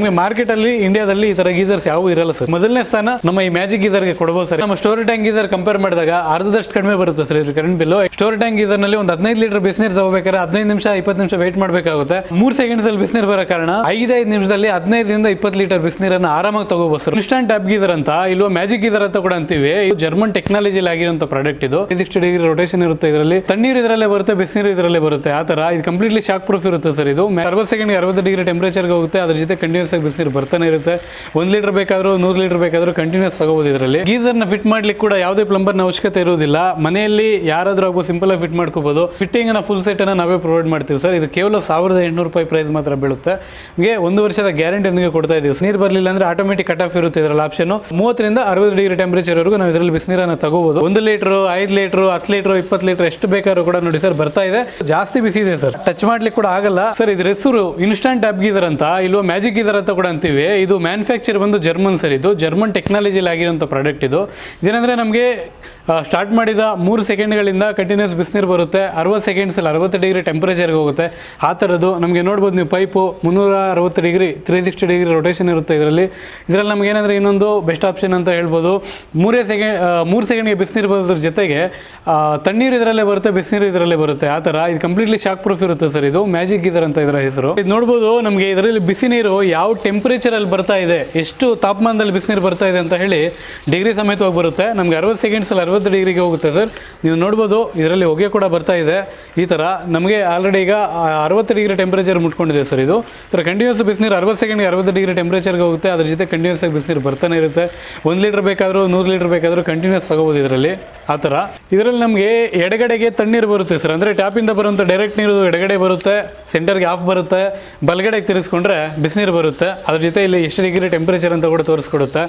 ನಿಮಗೆ ಮಾರ್ಕೆಟ್ ಅಲ್ಲಿ ಇಂಡಿಯಾದಲ್ಲಿ ಈ ತರ ಗೀಸರ್ಸ್ ಯಾವ ಇರಲ್ಲ ಸರ್ ಮೊದಲನೇ ಸ್ಥಾನ ನಮ್ಮ ಈ ಮ್ಯಾಜಿಕ್ ಗೀಸರ್ಗೆ ಕೊಡಬಹುದು ಸರ್ ನಮ್ಮ ಸ್ಟೋರ್ ಟ್ಯಾಂಕ್ ಗೀಸರ್ ಕಂಪೇರ್ ಮಾಡಿದಾಗ ಅರ್ಧದಷ್ಟು ಕಡಿಮೆ ಬರುತ್ತೆ ಸರ್ ಇದು ಕರೆಂಟ್ ಬಿಲ್ ಸ್ಟೋರ್ ಟ್ಯಾಂಕ್ ಗೀಸರ್ನಲ್ಲಿ ಒಂದು ಹದಿನೈದು ಲೀಟರ್ ಬಿಸಿನೀರ್ ತಗೋಬೇಕಾದ್ರೆ ಹದಿನೈದು ನಿಮಿಷ, ಇಪ್ಪತ್ತು ನಿಮಿಷ ವೇಟ್ ಮಾಡಬೇಕಾಗುತ್ತೆ. ಮೂರ್ ಸೆಕೆಂಡ್ಸ್ ಅಲ್ಲಿ ಬಿಸಿನೀರ್ ಬರೋ ಕಾರಣ ಐದೈದು ನಿಮಿಷದಲ್ಲಿ ಹದಿನೈದರಿಂದ ಇಪ್ಪತ್ತು ಲೀಟರ್ ಬಿಸಿನೀರನ್ನು ಆರಾಮಾಗಿ ತಗೋಬಹುದು ಸರ್ ಇನ್ಸ್ಟಂಟ್ ಟ್ಯಾಪ್ ಗೀಸರ್ ಅಂತ, ಇಲ್ವಾ ಮ್ಯಾಜಿಕ್ ಗೀಸರ್ ಅಂತ ಕೂಡ ಅಂತೀವಿ. ಇದು ಜರ್ಮನ್ ಟೆಕ್ನಾಲಜಿ ಆಗಿರುವಂತ ಪ್ರಾಡಕ್ಟ್ ಇದು. ಸಿಕ್ಸ್ಟಿ ಡಿಗ್ರಿ ರೊಟೇಷನ್ ಇರುತ್ತೆ ಇದರಲ್ಲಿ. ತಣ್ಣೀರು ಇದರಲ್ಲೇ ಬರುತ್ತೆ, ಬಿಸಿನೀರು ಇದರಲ್ಲೇ ಬರುತ್ತೆ. ಆ ತರ. ಇದು ಕಂಪ್ಲೀಟ್ಲಿ ಶಾಕ್ ಪ್ರೂಫ್ ಇರುತ್ತೆ ಸರ್ ಇದು. ಅರವತ್ತು ಸೆಕೆಂಡ್ ಅರವತ್ತು ಡಿಗ್ರಿ ಟೆಂಪರೇಚರ್ ಹೋಗುತ್ತೆ. ಅದ್ರ ಜೊತೆ ಕಂಟಿನ್ಯೂಸ್ ಆಗಿ ಬಿಸಿನೀರು ಬರ್ತಾನೆ ಇರುತ್ತೆ. ಒಂದು ಲೀಟರ್ ಬೇಕಾದರೂ, ನೂರು ಲೀಟರ್ ಬೇಕಾದರೂ ಕಂಟಿನ್ಯೂಸ್ ತಗೋಬೋದು ಇದರಲ್ಲಿ. ಗೀಸರ್ನ ಫಿಟ್ ಮಾಡ್ಲಿಕ್ಕೆ ಕೂಡ ಯಾವುದೇ ಪ್ಲಂಬರ್ನ ಅವಶ್ಯಕತೆ ಇರುವುದಿಲ್ಲ. ಮನೆಯಲ್ಲಿ ಯಾರಾದರೂ ಆಗ್ಬೋದು ಸಿಂಪಲ್ ಆಗಿ ಫಿಟ್ ಮಾಡ್ಕೋಬೋದು. ಫಿಟ್ಟಿಂಗ್ನ ಫುಲ್ ಸೆಟ್ ಅನ್ನ ನಾವೇ ಪ್ರೊವೈಡ್ ಮಾಡ್ತೀವಿ ಸರ್. ಇದು ಕೇವಲ ಸಾವಿರದ ಎಂಟುನೂರು ರೂಪಾಯಿ ಪ್ರೈಸ್ ಮಾತ್ರ ಬೀಳುತ್ತೆ. ನಿಮಗೆ ಒಂದು ವರ್ಷದ ಗ್ಯಾರಂಟಿ ಒಂದಿಗೆ ಕೊಡ್ತಾ ಇದ್ದೀವಿ ನೀರು ಬರಲಿಲ್ಲ ಅಂದ್ರೆ ಆಟೋಮೆಟಿಕ್ ಕಟ್ ಆಫ್ ಇರುತ್ತೆ ಇದರಲ್ಲಿ ಆಪ್ಷನ್ ಮೂವತ್ತರಿಂದ ಅರವತ್ತು ಡಿಗ್ರಿ ಟೆಂಪರೇಚರ್ ವರೆಗೂ ನಾವು ಇದರಲ್ಲಿ ಬಿಸಿನೀರನ್ನು ತಗೋಬಹುದು ಒಂದು ಲೀಟರ್, ಐದು ಲೀಟರ್, ಹತ್ತು ಲೀಟರ್, ಇಪ್ಪತ್ತು ಲೀಟರ್ ಎಷ್ಟು ಬೇಕಾದ್ರೂ ಕೂಡ ನೋಡಿ ಸರ್ ಬರ್ತಾ ಇದೆ. ಜಾಸ್ತಿ ಬಿಸಿ ಇದೆ ಸರ್. ಟಚ್ ಮಾಡ್ಲಿಕ್ಕೆ ಕೂಡ ಆಗಲ್ಲ. ಸರ್ ಇದ್ರ ಹೆಸರು ಇನ್ಸ್ಟಂಟ್ ಅಪ್ ಗೀಸರ್ ಅಂತ, ಇಲ್ವಾ ಮ್ಯಾಜಿಕ್ ಗೀಸರ್ ಅಂತ ಕೂಡ ಅಂತೀವಿ. ಇದು ಮ್ಯಾನುಫ್ಯಾಕ್ಚರ್ ಬಂದು ಜರ್ಮನ್ ಸರ್ ಇದು. ಜರ್ಮನ್ ಟೆಕ್ನಾಲಜಿಲಿ ಆಗಿರುವಂಥ ಪ್ರಾಡಕ್ಟ್ ಇದು. ಇದೇನೆಂದರೆ ನಮಗೆ ಸ್ಟಾರ್ಟ್ ಮಾಡಿದ ಮೂರು ಸೆಕೆಂಡ್ಗಳಿಂದ ಕಂಟಿನ್ಯೂಸ್ ಬಿಸಿನೀರು ಬರುತ್ತೆ. ಅರವತ್ತು ಸೆಕೆಂಡ್ಸಲ್ಲಿ ಅರವತ್ತು ಡಿಗ್ರಿ ಟೆಂಪ್ರೇಚರ್ಗೆ ಹೋಗುತ್ತೆ. ಆ ಥರದ್ದು ನಮಗೆ ನೋಡ್ಬೋದು ನೀವು ಪೈಪು ಮುನ್ನೂರ ಅರವತ್ತು degree three sixty degree rotation ಇರುತ್ತೆ ಇದರಲ್ಲಿ. ಇದರಲ್ಲಿ ನಮ್ಗೆ ಏನಂದ್ರೆ ಇನ್ನೊಂದು ಬೆಸ್ಟ್ ಆಪ್ಷನ್ ಅಂತ ಹೇಳ್ಬೋದು. ಮೂರೇ ಸೆಕೆಂಡ್ ಮೂರು ಸೆಕೆಂಡ್ಗೆ ಬಿಸಿನೀರು ಬರೋದ್ರ ಜೊತೆಗೆ ತಣ್ಣೀರು ಇದರಲ್ಲೇ ಬರುತ್ತೆ, ಬಿಸಿನೀರು ಇದರಲ್ಲೇ ಬರುತ್ತೆ. ಆ ಥರ. ಇದು ಕಂಪ್ಲೀಟ್ಲಿ ಶಾಕ್ ಪ್ರೂಫ್ ಇರುತ್ತೆ ಸರ್ ಇದು. ಮ್ಯಾಜಿಕ್ ಗೀಸರ್ ಅಂತ ಇದರ ಹೆಸರು. ಇದು ನೋಡ್ಬೋದು ನಮಗೆ ಇದರಲ್ಲಿ ಬಿಸಿ ನೀರು ಯಾವ ಟೆಂಪರೇಚರಲ್ಲಿ ಬರ್ತಾ ಇದೆ, ಎಷ್ಟು ತಾಪಮಾನದಲ್ಲಿ ಬಿಸಿನೀರು ಬರ್ತಾ ಇದೆ ಅಂತ ಹೇಳಿ ಡಿಗ್ರಿ ಸಮೇತವಾಗಿ ಬರುತ್ತೆ. ನಮಗೆ ಅರವತ್ತು ಸೆಕೆಂಡ್ಸಲ್ಲಿ ಅರವತ್ತು ಡಿಗ್ರಿಗೆ ಹೋಗುತ್ತೆ ಸರ್ ನೀವು ನೋಡ್ಬೋದು, ಇದರಲ್ಲಿ ಹೊಗೆ ಕೂಡ ಬರ್ತಾ ಇದೆ. ಈ ಥರ ನಮಗೆ ಆಲ್ರೆಡಿ ಈಗ ಅರವತ್ತು ಡಿಗ್ರಿ ಟೆಂಪ್ರೇಚರ್ ಮುಟ್ಕೊಂಡಿದೆ ಸರ್ ಇದು. ಸರ್ ಕಂಟಿನ್ಯೂಸ್ ಬಿಸಿನೀರು ಅರವತ್ತು ಸೆಕೆಂಡ್ಗೆ ಅರವತ್ತು ಡಿಗ್ರಿ ಟೆಂಪ್ರೇಚರ್ಗೆ ಹೋಗುತ್ತೆ. ಅದ್ರ ಜೊತೆ ಕಂಟಿನ್ಯೂಸ್ ಆಗಿ ಬಿಸಿನೀರು ಬರ್ತಾನೆ ಇರುತ್ತೆ. ಒಂದು ಲೀಟರ್ ಬೇಕಾದರೂ, ನೂರು ಲೀಟರ್ ಬೇಕಾದರೂ ಕಂಟಿನ್ಯೂಸ್ ತಗೋಬೋದು ಇದರಲ್ಲಿ. ಆ ಥರ. ಇದರಲ್ಲಿ ನಮಗೆ ಎಡಗಡೆಗೆ ತಣ್ಣೀರು ಬರುತ್ತೆ ಸರ್. ಅಂದರೆ ಟ್ಯಾಪಿಂದ ಬರುವಂಥ ಡೈರೆಕ್ಟ್ ನೀರು ಎಡಗಡೆ ಬರುತ್ತೆ ಸೆಂಟರ್ಗೆ ಆಫ್ ಬರುತ್ತೆ. ಬಲಗಡೆಗೆ ತಿರ್ಸ್ಕೊಂಡ್ರೆ ಬಿಸಿನೀರು ಬರುತ್ತೆ. ಅದ್ರ ಜೊತೆ ಇಲ್ಲಿ ಎಷ್ಟು ಡಿಗ್ರಿ ಟೆಂಪರೇಚರ್ ಅಂತ ಕೂಡ ತೋರಿಸ್ಕೊಡುತ್ತೆ.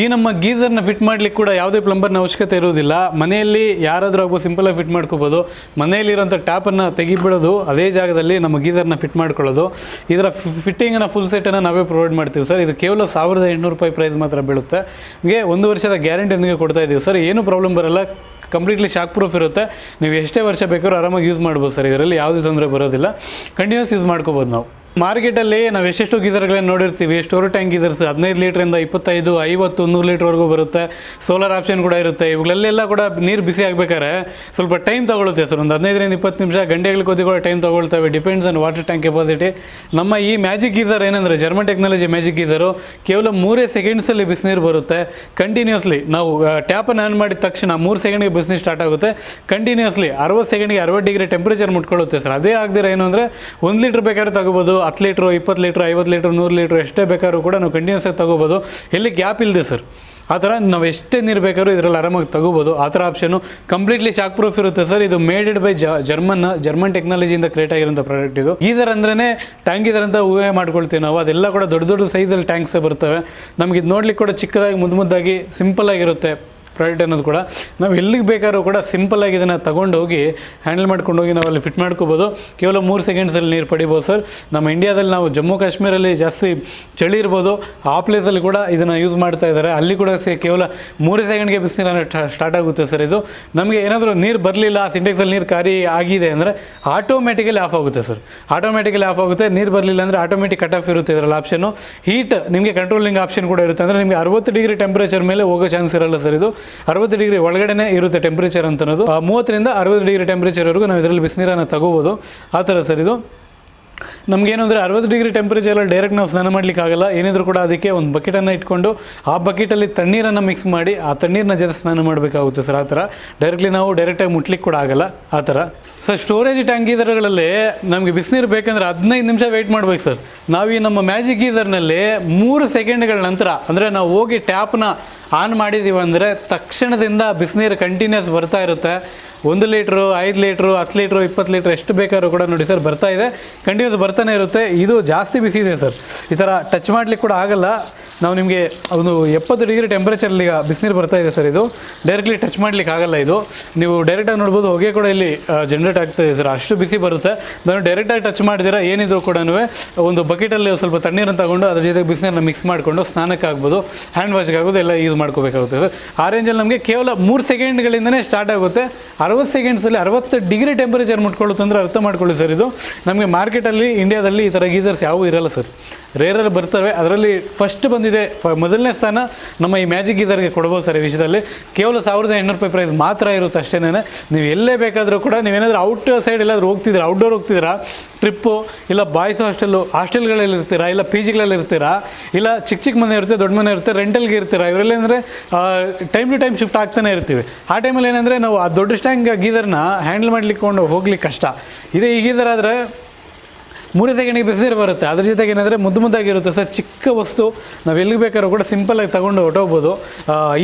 ಈ ನಮ್ಮ ಗೀಸರ್ನ ಫಿಟ್ ಮಾಡ್ಲಿಕ್ಕೆ ಕೂಡ ಯಾವುದೇ ಪ್ಲಂಬರ್ನ ಅವಶ್ಯಕತೆ ಇರುವುದಿಲ್ಲ. ಮನೆಯಲ್ಲಿ ಯಾರಾದರೂ ಆಗ್ಬೋದು ಸಿಂಪಲಾಗಿ ಫಿಟ್ ಮಾಡ್ಕೋಬೋದು. ಮನೆಯಲ್ಲಿರೋಂಥ ಟ್ಯಾಪನ್ನು ತೆಗಿಬಿಡೋದು ಅದೇ ಜಾಗದಲ್ಲಿ ನಮ್ಮ ಗೀಸರ್ನ ಫಿಟ್ ಮಾಡ್ಕೊಳ್ಳೋದು. ಇದರ ಫಿಟ್ಟಿಂಗನ್ನು ಫುಲ್ ಸೆಟ್ಟನ್ನು ನಾವೇ ಪ್ರೊವೈಡ್ ಮಾಡ್ತೀವಿ ಸರ್. ಇದು ಕೇವಲ ಸಾವಿರದ ಎಂಟುನೂರು ರೂಪಾಯಿ ಪ್ರೈಸ್ ಮಾತ್ರ ಬೀಳುತ್ತೆ. ನಿಮಗೆ ಒಂದು ವರ್ಷದ ಗ್ಯಾರಂಟಿ ಒಂದಿಗೆ ಕೊಡ್ತಾ ಇದ್ದೀವಿ ಸರ್. ಏನು ಪ್ರಾಬ್ಲಮ್ ಬರಲ್ಲ. ಕಂಪ್ಲೀಟ್ಲಿ ಶಾಕ್ ಪ್ರೂಫ್ ಇರುತ್ತೆ. ನೀವು ಎಷ್ಟೇ ವರ್ಷ ಬೇಕಾದ್ರೂ ಆರಾಮಾಗಿ ಯೂಸ್ ಮಾಡ್ಬೋದು ಸರ್. ಇದರಲ್ಲಿ ಯಾವುದೇ ತೊಂದರೆ ಬರೋದಿಲ್ಲ. ಕಂಟಿನ್ಯೂಸ್ ಯೂಸ್ ಮಾಡ್ಕೋಬೋದು ನಾವು. ಮಾರ್ಕೆಟಲ್ಲಿ ನಾವು ಎಷ್ಟೆಷ್ಟು ಗೀಸರ್ಗಳನ್ನು ನೋಡಿರ್ತೀವಿ, ಸ್ಟೋರ್ ಟ್ಯಾಂಕ್ ಗೀಸರ್ಸ್ ಹದಿನೈದು ಲೀಟ್ರಿಂದ ಇಪ್ಪತ್ತೈದು, ಐವತ್ತು, ನೂರು ಲೀಟ್ರ್ವರೆಗೂ ಬರುತ್ತೆ. ಸೋಲಾರ್ ಆಪ್ಷನ್ ಕೂಡ ಇರುತ್ತೆ. ಇವುಗಳಲ್ಲೆಲ್ಲ ಕೂಡ ನೀರು ಬಿಸಿ ಆಗಬೇಕಾದ್ರೆ ಸ್ವಲ್ಪ ಟೈಮ್ ತಗೊಳುತ್ತೆ ಸರ್. ಒಂದು ಹದಿನೈದರಿಂದ ಇಪ್ಪತ್ತು ನಿಮಿಷ ಗಂಟೆಗಳ ಕೊದ್ದಿ ಕೂಡ time ತೊಗೊಳ್ತವೆ. Depends on water tank capacity ನಮ್ಮ ಈ ಮ್ಯಾಜಿಕ್ ಗೀಸರ್ ಏನಂದರೆ ಜರ್ಮನ್ ಟೆಕ್ನಾಲಜಿ ಮ್ಯಾಜಿಕ್ ಗೀಸರು ಕೇವಲ ಮೂರೇ ಸೆಕೆಂಡ್ಸಲ್ಲಿ ಬಿಸಿನೀರು ಬರುತ್ತೆ. ಕಂಟಿನ್ಯೂಸ್ಲಿ ನಾವು ಟ್ಯಾಪನ್ನು ಆನ್ ಮಾಡಿದ ತಕ್ಷಣ ಮೂರು ಸೆಕೆಂಡ್ಗೆ ಬಿಸಿನೀರು ಸ್ಟಾರ್ಟ್ ಆಗುತ್ತೆ. ಕಂಟಿನ್ಯೂಸ್ಲಿ ಅರವತ್ತು ಸೆಕೆಂಡ್ಗೆ ಅರವತ್ತು ಡಿಗ್ರಿ ಟೆಂಪ್ರೇಚರ್ ಮುಟ್ಕೊಳ್ಳುತ್ತೆ ಸರ್. ಅದೇ ಆಗದಿರ ಏನು ಅಂದರೆ, ಒಂದು ಲೀಟ್ರ್ ಬೇಕಾದ್ರೆ ತಗೋಬೋದು ಹತ್ತು ಲೀಟ್ರು, ಇಪ್ಪತ್ತು ಲೀಟ್ರ್, ಐವತ್ತು ಲೀಟ್ರ್, ನೂರು ಲೀಟ್ರ್ ಎಷ್ಟೇ ಬೇಕಾದ್ರೂ ಕೂಡ ನಾವು ಕಂಟಿನ್ಯೂಸ್ ಆಗಿ ತಗೋಬೋದು. ಎಲ್ಲಿ ಗ್ಯಾಪ್ ಇಲ್ಲದೆ ಸರ್. ಆ ಥರ ನಾವು ಎಷ್ಟೇ ನೀರು ಬೇಕಾದ್ರೂ ಇದರಲ್ಲಿ ಆರಾಮಾಗಿ ತಗೋಬೋದು. ಆ ಥರ ಆಪ್ಷನು ಕಂಪ್ಲೀಟ್ಲಿ ಶಾಕ್ ಪ್ರೂಫ್ ಇರುತ್ತೆ ಸರ್. ಇದು ಮೇಡೆಡ್ ಬೈ ಜರ್ಮನ್ ಜರ್ಮನ್ ಟೆಕ್ನಾಲಜಿಯಿಂದ ಕ್ರಿಯೇಟ್ ಆಗಿರೋಂಥ ಪ್ರಾಡಕ್ಟ್ ಇದು. ಗೀಸರ್ ಅಂದ್ರೆ ಟ್ಯಾಂಕ್ ಇದರಂತ ಊಹೆ ಮಾಡ್ಕೊಳ್ತೀವಿ ನಾವು. ಅದೆಲ್ಲ ಕೂಡ ದೊಡ್ಡ ದೊಡ್ಡ ಸೈಜಲ್ಲಿ ಟ್ಯಾಂಕ್ಸೇ ಬರ್ತವೆ. ನಮಗೆ ಇದು ನೋಡ್ಲಿಕ್ಕೆ ಕೂಡ ಚಿಕ್ಕದಾಗಿ ಮುದ್ದು ಮುದ್ದಾಗಿ ಸಿಂಪಲ್ ಆಗಿರುತ್ತೆ. ಪ್ರಾಡಕ್ಟ್ ಅನ್ನೋದು ಕೂಡ ನಾವು ಎಲ್ಲಿಗೆ ಬೇಕಾದ್ರೂ ಕೂಡ ಸಿಂಪಲ್ಲಾಗಿ ಇದನ್ನು ತಗೊಂಡು ಹೋಗಿ ಹ್ಯಾಂಡಲ್ ಮಾಡ್ಕೊಂಡು ಹೋಗಿ ನಾವು ಅಲ್ಲಿ ಫಿಟ್ ಮಾಡ್ಕೋಬೋದು. ಕೇವಲ ಮೂರು ಸೆಕೆಂಡ್ಸಲ್ಲಿ ನೀರು ಪಡಿಬೋದು ಸರ್ ನಮ್ಮ ಇಂಡಿಯಾದಲ್ಲಿ ನಾವು ಜಮ್ಮು ಕಾಶ್ಮೀರಲ್ಲಿ ಜಾಸ್ತಿ ಚಳಿ ಇರ್ಬೋದು. ಆ ಪ್ಲೇಸಲ್ಲಿ ಕೂಡ ಇದನ್ನು ಯೂಸ್ ಮಾಡ್ತಾ ಇದ್ದಾರೆ. ಅಲ್ಲಿ ಕೂಡ ಕೇವಲ ಮೂರು ಸೆಕೆಂಡ್ಗೆ ಬಿಸಿನೀರನ್ನು ಸ್ಟಾರ್ಟ್ ಆಗುತ್ತೆ ಸರ್ ಇದು. ನಮಗೆ ಏನಾದರೂ ನೀರು ಬರಲಿಲ್ಲ ಸಿಂಟೆಕ್ಸಲ್ಲಿ ನೀರು ಖಾರಿ ಆಗಿದೆ ಅಂದರೆ ಆಟೋಮೆಟಿಕಲಿ ಆಫ್ ಆಗುತ್ತೆ ಸರ್ ಆಟೋಮೆಟಿಕಲಿ ಆಫ್ ಆಗುತ್ತೆ. ನೀರು ಬರಲಿಲ್ಲ ಅಂದರೆ ಆಟೋಮೆಟಿಕ್ ಕಟ್ ಆಫ್ ಇರುತ್ತೆ ಇದರಲ್ಲಿ ಆಪ್ಷನ್ನು ಹೀಟ್ ನಿಮಗೆ ಕಂಟ್ರೋಲಿಂಗ್ ಆಪ್ಷನ್ ಕೂಡ ಇರುತ್ತೆ. ಅಂದರೆ ನಿಮಗೆ ಅರವತ್ತು ಡಿಗ್ರಿ ಟೆಂಪ್ರೇಚರ್ ಮೇಲೆ ಹೋಗೋ ಚಾನ್ಸ್ ಇರಲ್ಲ ಸರ್ ಇದು. ಅರವತ್ತು ಡಿಗ್ರಿ ಒಳಗಡೆನೇ ಇರುತ್ತೆ ಟೆಂಪ್ರೇಚರ್ ಅಂತ ಅನ್ನೋದು ಆ, ಮೂವತ್ತರಿಂದ ಅರವತ್ತು ಡಿಗ್ರಿ ಟೆಂಪ್ರೇಚರ್ವರೆಗೂ ನಾವು ಇದರಲ್ಲಿ ಬಿಸಿನೀರನ್ನು ತಗೋಬೋದು. ಆ ಥರ ಸರ್ ಇದು. ನಮಗೇನು ಅಂದರೆ ಅರವತ್ತು ಡಿಗ್ರಿ ಟೆಂಪ್ರೇಚರಲ್ಲಿ ಡೈರೆಕ್ಟ್ ನಾವು ಸ್ನಾನ ಮಾಡಲಿಕ್ಕೆ ಆಗಲ್ಲ. ಏನಿದ್ರು ಕೂಡ ಅದಕ್ಕೆ ಒಂದು ಬಕೆಟನ್ನು ಇಟ್ಕೊಂಡು ಆ ಬಕೆಟಲ್ಲಿ ತಣ್ಣೀರನ್ನು ಮಿಕ್ಸ್ ಮಾಡಿ ಆ ತಣ್ಣೀರನ್ನ ಜೊತೆ ಸ್ನಾನ ಮಾಡಬೇಕಾಗುತ್ತೆ ಸರ್ ಆ ಥರ. ಡೈರೆಕ್ಟ್ಲಿ ನಾವು ಡೈರೆಕ್ಟಾಗಿ ಮುಟ್ಲಿಕ್ಕೆ ಕೂಡ ಆಗಲ್ಲ ಆ ಥರ. ಸರ್ ಸ್ಟೋರೇಜ್ ಟ್ಯಾಂಕ್ ಗೀಸರ್ಗಳಲ್ಲಿ ನಮಗೆ ಬಿಸಿನೀರು ಬೇಕಂದ್ರೆ ಹದಿನೈದು ನಿಮಿಷ ವೆಯ್ಟ್ ಮಾಡ್ಬೇಕು ಸರ್. ನಾವು ಈ ನಮ್ಮ ಮ್ಯಾಜಿಕ್ ಗೀಸರ್ನಲ್ಲಿ ಮೂರು ಸೆಕೆಂಡ್ಗಳ ನಂತರ ಅಂದರೆ ನಾವು ಹೋಗಿ ಟ್ಯಾಪ್ನ ಆನ್ ಮಾಡಿದ್ದೀವಿ ಅಂದರೆ ತಕ್ಷಣದಿಂದ ಬಿಸಿನೀರು ಕಂಟಿನ್ಯೂಸ್ ಬರ್ತಾ ಇರುತ್ತೆ. ಒಂದು ಲೀಟ್ರು, ಐದು ಲೀಟ್ರು, ಹತ್ತು ಲೀಟ್ರು, ಇಪ್ಪತ್ತು ಲೀಟ್ರ್ ಎಷ್ಟು ಬೇಕಾದ್ರೂ ಕೂಡ ನೋಡಿ ಸರ್ ಬರ್ತಾ ಇದೆ. ಕಂಟಿನ್ಯೂಸ್ ಬರ್ತಾನೆ ಇರುತ್ತೆ. ಇದು ಜಾಸ್ತಿ ಬಿಸಿ ಇದೆ ಸರ್. ಈ ಥರ ಟಚ್ ಮಾಡ್ಲಿಕ್ಕೆ ಕೂಡ ಆಗಲ್ಲ. ನಾವು ನಿಮಗೆ ಒಂದು ಎಪ್ಪತ್ತು ಡಿಗ್ರಿ ಟೆಂಪ್ರೇಚರಲ್ಲಿ ಈಗ ಬಿಸಿನೀರು ಬರ್ತಾ ಇದೆ ಸರ್ ಇದು. ಡೈರೆಕ್ಟ್ಲಿ ಟಚ್ ಮಾಡ್ಲಿಕ್ಕೆ ಆಗಲ್ಲ ಇದು. ನೀವು ಡೈರೆಕ್ಟಾಗಿ ನೋಡ್ಬೋದು, ಹೊಗೆ ಕೂಡ ಇಲ್ಲಿ ಜನ್ರೇಟ್ ಆಗ್ತಾ ಇದೆ ಸರ್. ಅಷ್ಟು ಬಿಸಿ ಬರುತ್ತೆ. ನಾನು ಡೈರೆಕ್ಟಾಗಿ ಟಚ್ ಮಾಡಿದಿರ ಏನಿದ್ರು ಕೂಡ ಒಂದು ಬಕೆಟಲ್ಲಿ ಸ್ವಲ್ಪ ತಣ್ಣೀರನ್ನು ತಗೊಂಡು ಅದ್ರ ಜೊತೆಗೆ ಬಿಸಿನೀರನ್ನ ಮಿಕ್ಸ್ ಮಾಡಿಕೊಂಡು ಸ್ನಾನಕ್ಕೆ ಆಗ್ಬೋದು. ಹ್ಯಾಂಡ್ ವಾಶ್ಗೆ ಆಗೋದು ಎಲ್ಲ ಯೂಸ್ ಮಾಡ್ಕೋಬೇಕಾಗುತ್ತೆ. ಆ ರೇಂಜಲ್ಲಿ ನಮಗೆ ಕೇವಲ ಮೂರು ಸೆಕೆಂಡ್ಗಳಿಂದನೇ ಸ್ಟಾರ್ಟ್ ಆಗುತ್ತೆ. ಅರವತ್ತು ಸೆಕೆಂಡ್ಸಲ್ಲಿ ಅರವತ್ತು ಡಿಗ್ರಿ ಟೆಂಪರೇಚರ್ ಮುಟ್ಕೊಳ್ಳುತ್ತೆ ಅಂದರೆ ಅರ್ಥ ಮಾಡ್ಕೊಳ್ಳಿ ಸರ್ ಇದು. ನಮಗೆ ಮಾರ್ಕೆಟಲ್ಲಿ ಇಂಡಿಯಾದಲ್ಲಿ ಈ ಥರ ಗೀಸರ್ಸ್ ಯಾವೂ ಇರಲ್ಲ ಸರ್. ರೇರಲ್ಲಿ ಬರ್ತವೆ. ಅದರಲ್ಲಿ ಫಸ್ಟ್ ಬಂದಿದೆ ಫ- ಮೊದಲನೇ ಸ್ಥಾನ ನಮ್ಮ ಈ ಮ್ಯಾಜಿಕ್ ಗೀಸರ್ಗೆ ಕೊಡ್ಬೋದು ಸರ್ ಈ ವಿಷಯದಲ್ಲಿ. ಕೇವಲ ಸಾವಿರದ ಎಂಟುನೂರು ರೂಪಾಯಿ ಪ್ರೈಸ್ ಮಾತ್ರ ಇರುತ್ತೆ ಅಷ್ಟೇನೆ. ನೀವು ಎಲ್ಲೇ ಬೇಕಾದರೂ ಕೂಡ ನೀವೇನಾದರೂ ಔಟ್ ಸೈಡ್ ಎಲ್ಲಾದರೂ ಹೋಗ್ತಿದ್ದೀರಾ ಔಟ್ಡೋರ್ ಹೋಗ್ತಿದ್ದೀರಾ ಟ್ರಿಪ್ಪು ಇಲ್ಲ ಬಾಯ್ಸ್ ಹಾಸ್ಟೆಲ್ಲು ಹಾಸ್ಟೆಲ್ಗಳಲ್ಲಿ ಇರ್ತೀರಾ, ಇಲ್ಲ ಪಿ ಜಿಗಳಲ್ಲಿ ಇರ್ತೀರಾ, ಇಲ್ಲ ಚಿಕ್ಕ ಚಿಕ್ಕ ಮನೆ ಇರುತ್ತೆ, ದೊಡ್ಡ ಮನೆ ಇರುತ್ತೆ ರೆಂಟಲ್ಗೆ ಇರ್ತೀರಾ, ಇವರೆಲ್ಲ ಅಂದರೆ ಟೈಮ್ ಟು ಟೈಮ್ ಶಿಫ್ಟ್ ಆಗ್ತಾನೆ ಇರ್ತೀವಿ. ಆ ಟೈಮಲ್ಲಿ ಏನಂದರೆ ನಾವು ಆ ದೊಡ್ಡ ಸ್ಟ್ಯಾಂಗ್ ಗೀಸರ್ನ ಹ್ಯಾಂಡಲ್ ಮಾಡ್ಲಿಕ್ಕೆ ಕೊಂಡು ಹೋಗ್ಲಿಕ್ಕೆ ಕಷ್ಟ. ಇದೇ ಈ ಗೀಸರ್ ಆದರೆ ಮೂರೇ ಸೆಕೆಂಡಿಗೆ ಬಿಸಿನೀರು ಬರುತ್ತೆ. ಅದ್ರ ಜೊತೆಗೆ ಏನಂದರೆ ಮುದ್ದು ಮುದ್ದಾಗಿರುತ್ತೆ ಸರ್. ಚಿಕ್ಕ ವಸ್ತು. ನಾವು ಎಲ್ಲಿಗೆ ಬೇಕಾದ್ರೂ ಕೂಡ ಸಿಂಪಲಾಗಿ ತಗೊಂಡು ಹೊಟ್ಟೋಗ್ಬೋದು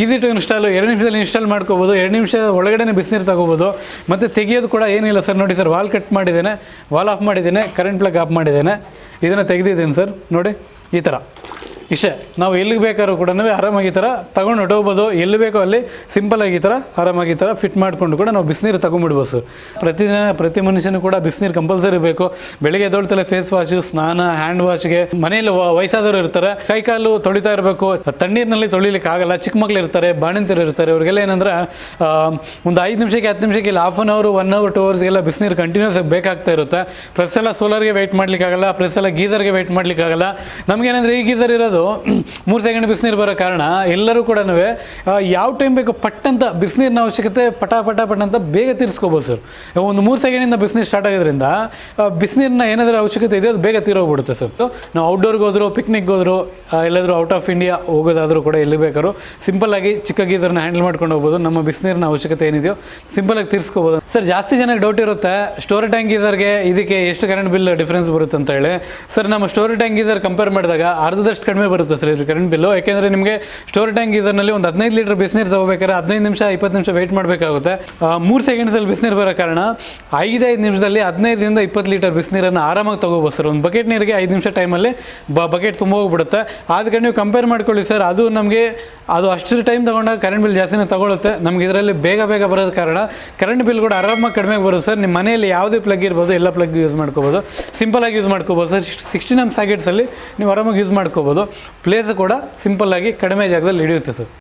ಈಸಿ ಟು ಇನ್ಸ್ಟಾಲ್ ಎರಡು ನಿಮಿಷದಲ್ಲಿ ಇನ್ಸ್ಟಾಲ್ ಮಾಡ್ಕೋಬೋದು. ಎರಡು ನಿಮಿಷ ಒಳಗಡೆ ಬಿಸಿನೀರು ತೊಗೋಬೋದು. ಮತ್ತು ತೆಗಿಯೋದು ಕೂಡ ಏನಿಲ್ಲ ಸರ್. ನೋಡಿ ಸರ್ ವಾಲ್ ಕಟ್ ಮಾಡಿದ್ದೇನೆ ವಾಲ್ ಆಫ್ ಮಾಡಿದ್ದೇನೆ ಕರೆಂಟ್ ಪ್ಲಗ್ ಆಫ್ ಮಾಡಿದ್ದೇನೆ. ಇದನ್ನು ತೆಗೆದಿದ್ದೀನಿ ಸರ್. ನೋಡಿ, ಈ ಥರ ಇಷ್ಟೇ ನಾವು ಎಲ್ಲಿಗೆ ಬೇಕಾದ್ರೂ ಕೂಡ ಆರಾಮಾಗಿ ಈ ಥರ ತಗೊಂಡು ಹೊಟ್ಟೋಗ್ಬೋದು ಎಲ್ಲಿ ಬೇಕೋ ಅಲ್ಲಿ ಸಿಂಪಲಾಗಿ ಈ ಥರ ಆರಾಮಾಗಿ ಥರ ಫಿಟ್ ಮಾಡಿಕೊಂಡು ಕೂಡ ನಾವು ಬಿಸಿನೀರು ತಗೊಂಡ್ಬಿಡ್ಬೋದು ಪ್ರತಿದಿನ ಪ್ರತಿ ಮನುಷ್ಯನೂ ಕೂಡ ಬಿಸಿನೀರು ಕಂಪಲ್ಸರಿ ಬೇಕು. ಬೆಳಿಗ್ಗೆ ಎದ್ದೊಳ್ತಲೆ ಫೇಸ್ ವಾಶು ಸ್ನಾನ ಹ್ಯಾಂಡ್ ವಾಶ್ಗೆ ಮನೆಯಲ್ಲಿ ವಯಸ್ಸಾದವರು ಇರ್ತಾರೆ. ಕೈ ಕಾಲು ತೊಳಿತಾ ಇರಬೇಕು. ತಣ್ಣೀರಿನಲ್ಲಿ ತೊಳಿಲಿಕ್ಕೆ ಆಗಲ್ಲ. ಚಿಕ್ಕ ಮಕ್ಳು ಇರ್ತಾರೆ ಬಾಣಂತಿರು ಇರ್ತಾರೆ. ಅವ್ರಿಗೆಲ್ಲ ಏನಂದ್ರೆ ಒಂದು ಐದು ನಿಮಿಷಕ್ಕೆ ಹತ್ತು ನಿಮಿಷಕ್ಕೆ ಇಲ್ಲ half an hour one hour two ಅವರ್ಸ್ಗೆಲ್ಲ ಬಿಸಿನೀರು ಕಂಟಿನ್ಯೂಸ್ ಆಗಿ ಬೇಕಾಗ್ತಾ ಇರುತ್ತೆ. ಪ್ರೆಸ್ ಎಲ್ಲ ಸೋಲಾರ್ಗೆ ವೆಯ್ಟ್ ಮಾಡ್ಲಿಕ್ಕಾಗಲ್ಲ ಪ್ರೆಸ್ ಎಲ್ಲ ಗೀಸರ್ಗೆ ವೆಯ್ಟ್ ಮಾಡ್ಲಿಕ್ಕಾಗಲ್ಲ. ನಮಗೇನಂದ್ರೆ ಈ ಗೀಸರ್ ಇರೋದು ಮೂರು ಸೆಕೆಂಡ್ ಬಿಸಿನೀರು ಬರೋ ಕಾರಣ ಎಲ್ಲರೂ ಕೂಡ ಯಾವ ಟೈಮ್ ಬೇಕು ಪಟ್ಟಂತ ಬಿಸಿನೀರಿನ ಅವಶ್ಯಕತೆ ಪಟ ಪಟ ಪಟ ಅಂತ ಬೇಗ ತೀರಿಸ್ಕೋಬೋದು ಸರ್. ಒಂದು ಮೂರು ಸೆಕೆಂಡಿಂದ ಬಿಸಿನೀರು ಸ್ಟಾರ್ಟ್ ಆಗೋದ್ರಿಂದ ಬಿಸಿನೀರಿನ ಏನಾದರೂ ಅವಶ್ಯಕತೆ ಇದೆ ಅದು ಬೇಗ ತೀರೋಗ್ಬಿಡುತ್ತೆ ಸರ್. ನಾವು ಔಟ್ಡೋರ್ಗೆ ಹೋದ್ರು ಪಿಕ್ನಿಕ್ಗೆ ಹೋದ್ರು ಎಲ್ಲಾದರೂ ಔಟ್ ಆಫ್ ಇಂಡಿಯಾ ಹೋಗೋದಾದರೂ ಕೂಡ ಎಲ್ಲಿ ಬೇಕಾದ್ರೂ ಸಿಂಪಲ್ಲಾಗಿ ಚಿಕ್ಕ ಗೀಸರ್ನ ಹ್ಯಾಂಡಲ್ ಮಾಡ್ಕೊಂಡು ಹೋಗ್ಬೋದು. ನಮ್ಮ ಬಿಸಿನೀರಿನ ಅವಶ್ಯಕತೆ ಏನಿದೆಯೋ ಸಿಂಪಲಾಗಿ ತೀರಿಸ್ಕೋಬೋದು. ಸರ್, ಜಾಸ್ತಿ ಜನಕ್ಕೆ ಡೌಟ್ ಇರುತ್ತೆ. ಸ್ಟೋರ್ ಟ್ಯಾಂಕ್ ಗೀಸರ್ಗೆ ಇದಕ್ಕೆ ಎಷ್ಟು ಕರೆಂಟ್ ಬಿಲ್ ಡಿಫ್ರೆನ್ಸ್ ಬರುತ್ತೆ ಅಂತ ಹೇಳಿ. ಸರ್, ನಮ್ಮ ಸ್ಟೋರ್ ಟ್ಯಾಂಕ್ ಗೀಸರ್ ಕಂಪೇರ್ ಮಾಡಿದಾಗ ಅರ್ಧದಷ್ಟು ಕಡಿಮೆ ಬರುತ್ತೆ ಸರ್ ಇದು ಕರೆಂಟ್ ಬಿಲ್ಲು ಯಾಕೆಂದರೆ ನಿಮಗೆ ಸ್ಟೋರ್ ಟ್ಯಾಂಕ್ ಗೀಸರ್ನಲ್ಲಿ ಒಂದು ಹದಿನೈದು ಲೀಟರ್ ಬಿಸಿನೀರು ತಗೋಬೇಕಾದ್ರೆ ಹದಿನೈದು ನಿಮಿಷ, ಇಪ್ಪತ್ತು ನಿಮಿಷ ವೆಯ್ಟ್ ಮಾಡಬೇಕಾಗುತ್ತೆ. ಮೂರು ಸೆಕೆಂಡ್ಸಲ್ಲಿ ಬಿಸಿನೀರು ಬರೋ ಕಾರಣ ಐದೈದು ನಿಮಿಷದಲ್ಲಿ ಹದಿನೈದರಿಂದ ಇಪ್ಪತ್ತು ಲೀಟರ್ ಬಿಸಿನೀರನ್ನು ಆರಾಮಾಗಿ ತಗೋಬೋದು ಸರ್. ಒಂದು ಬಕೆಟ್ ನೀರಿಗೆ ಐದು ನಿಮಿಷ ಟೈಮಲ್ಲಿ ಬ ಬಕೆಟ್ ತುಂಬ ಹೋಗ್ಬಿಡುತ್ತೆ. ಅದಕ್ಕೆ ನೀವು ಕಂಪೇರ್ ಮಾಡ್ಕೊಳ್ಳಿ ಸರ್, ಅದು ನಮಗೆ, ಅದು ಅಷ್ಟು ಟೈಮ್ ತಗೊಂಡಾಗ ಕರೆಂಟ್ ಬಿಲ್ ಜಾಸ್ತಿನೇ ತೊಗೊಳುತ್ತೆ. ನಮಗೆ ಇದರಲ್ಲಿ ಬೇಗ ಬೇಗ ಬರೋದ ಕಾರಣ ಕರೆಂಟ್ ಬಿಲ್ ಕೂಡ ಆರಾಮಾಗಿ ಕಡಿಮೆ ಬರುತ್ತೆ ಸರ್. ನಿಮ್ಮ ಮನೆಯಲ್ಲಿ ಯಾವುದೇ ಪ್ಲಗ್ ಇರ್ಬೋದು, ಎಲ್ಲ ಪ್ಲಗ್ ಯೂಸ್ ಮಾಡ್ಕೋಬೋದು. ಸಿಂಪಲಾಗಿ ಯೂಸ್ ಮಾಡ್ಕೋಬೋದು ಸರ್. ಸಿಕ್ಸ್ಟೀನ್ ಎಂ ಸ್ಯಾಕೆಟ್ಸಲ್ಲಿ ನೀವು ಆರಾಮಾಗಿ ಯೂಸ್ ಮಾಡ್ಕೋಬೋದು. ಪ್ಲೇಸ್ ಕೂಡ ಸಿಂಪಲ್ಲಾಗಿ ಕಡಿಮೆ ಜಾಗದಲ್ಲಿ ಹಿಡಿಯುತ್ತೆ ಸರ್.